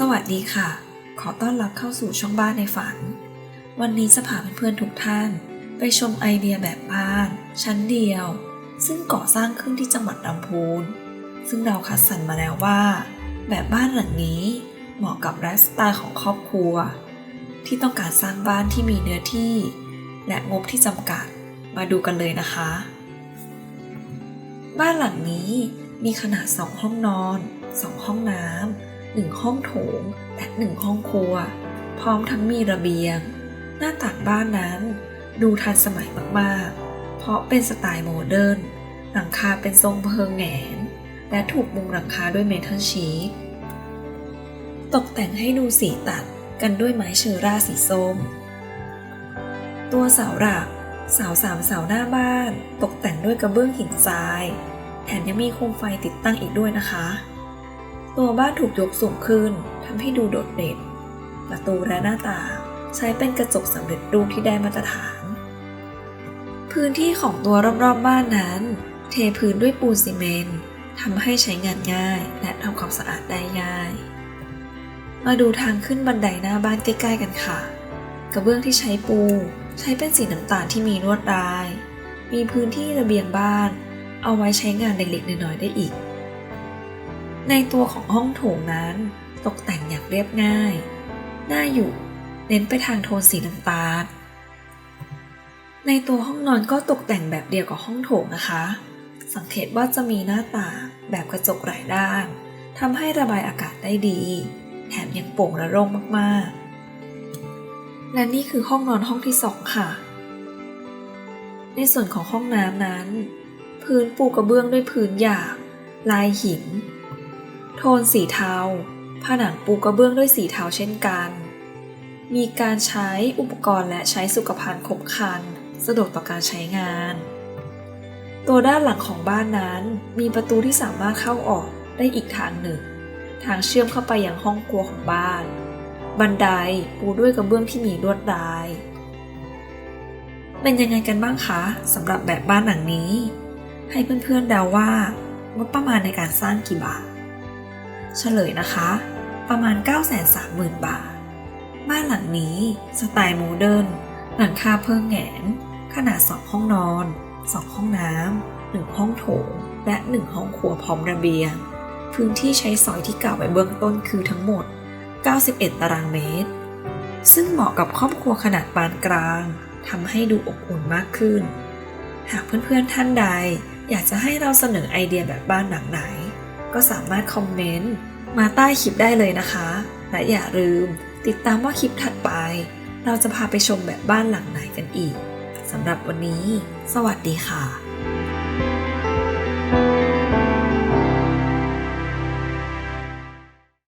สวัสดีค่ะ ขอต้อนรับเข้าสู่ช่องบ้านในฝัน วันนี้จะพาเพื่อนๆทุกท่าน ไปชมไอเดียแบบบ้าน ชั้นเดียว ซึ่งก่อสร้างขึ้นที่จังหวัดลำพูน ซึ่งเราคัดสรรมาแล้วว่า แบบบ้านหลังนี้ เหมาะกับไลฟ์สไตล์ของครอบครัว ที่ต้องการสร้างบ้านที่มีเนื้อที่ และงบที่จำกัด มาดูกันเลยนะคะ บ้านหลังนี้มีขนาด 2 ห้องนอน 2 ห้องน้ำ 1ห้องโถงและ1ห้องครัว พร้อมทั้งมีระเบียง หน้าต่างบ้านนั้น ดูทันสมัยมากๆ เพราะเป็นสไตล์โมเดิร์นหลังคาเป็นทรงเพิงแหงนและถูกมุงหลังคาด้วยเมทัลชีทตกแต่งให้ดูสีตัดกันด้วยไม้เชอร่าสีส้ม ตัวเสาหลักเสาสามเสาหน้าบ้าน ตกแต่งด้วยกระเบื้องหินทราย แถมยังมีโคมไฟติดตั้งอีกด้วยนะคะ ตัวบ้านถูกยกสูงขึ้นทำให้ดูโดดเด่น ประตูและหน้าต่างใช้เป็นกระจกสำเร็จรูปที่ได้มาตรฐาน พื้นที่ของตัวรอบๆบบ้านนั้น เทพื้นด้วยปูนซีเมนต์ทำให้ใช้งานง่ายและทำความสะอาดได้ง่าย มาดูทางขึ้นบันไดหน้าบ้านใกล้ๆกันค่ะ กระเบื้องที่ใช้ปูใช้เป็นสีน้ำตาลที่มีลวดลาย มีพื้นที่ระเบียงบ้าน เอาไว้ใช้งานเล็กๆน้อยๆได้อีก ในตัวของห้องโถงนั้น ตกแต่งอย่างเรียบง่าย น่าอยู่ เน้นไปทางโทนสีน้ำตาล ในตัวห้องนอนก็ตกแต่งแบบเดียวกับห้องโถงนะคะ สังเกตว่าจะมีหน้าต่างแบบกระจกหลายด้านทำให้ระบายอากาศได้ดี แถมยังโปร่งและโล่งมากๆ และนี่คือห้องนอนห้องที่สองค่ะ ในส่วนของห้องน้ำนั้น พื้นปูกระเบื้องด้วยพื้นหยาบลายหิน นสีเทา ผนังปูกระเบื้องด้วยสีเทาเช่นกัน มีการใช้อุปกรณ์และใช้สุขภัณฑ์ครบครัน สะดวกต่อการใช้งาน ตัวด้านหลังของบ้านนั้น มีประตูที่สามารถเข้าออกได้อีกทางหนึ่ง ทางเชื่อมเข้าไปยังห้องครัวของบ้าน บันไดปูด้วยกระเบื้องที่มีลวดลาย เป็นยังไงกันบ้างคะสำหรับแบบบ้านหลังนี้ ให้เพื่อนๆเดาว่างบประมาณในการสร้างกี่บาท เฉลยนะคะ ประมาณ 930,000 บาท บ้านหลังนี้สไตล์โมเดิร์นหลังคาเพิงแหงน ขนาด 2 ห้องนอน 2 ห้องน้ำ 1 ห้องโถง และ 1 ห้องครัวพร้อมระเบียง พื้นที่ใช้สอยที่กล่าวไว้เบื้องต้นคือทั้งหมด 91 ตารางเมตร ซึ่งเหมาะกับครอบครัวขนาดปานกลางทำให้ดูอบอุ่นมากขึ้น หากเพื่อนๆท่านใด อยากจะให้เราเสนอไอเดียแบบบ้านหลังไหน ก็สามารถคอมเมนต์มาใต้คลิปได้เลยนะคะ และอย่าลืมติดตามว่าคลิปถัดไป เราจะพาไปชมแบบบ้านหลังไหนกันอีกสำหรับวันนี้ สวัสดีค่ะ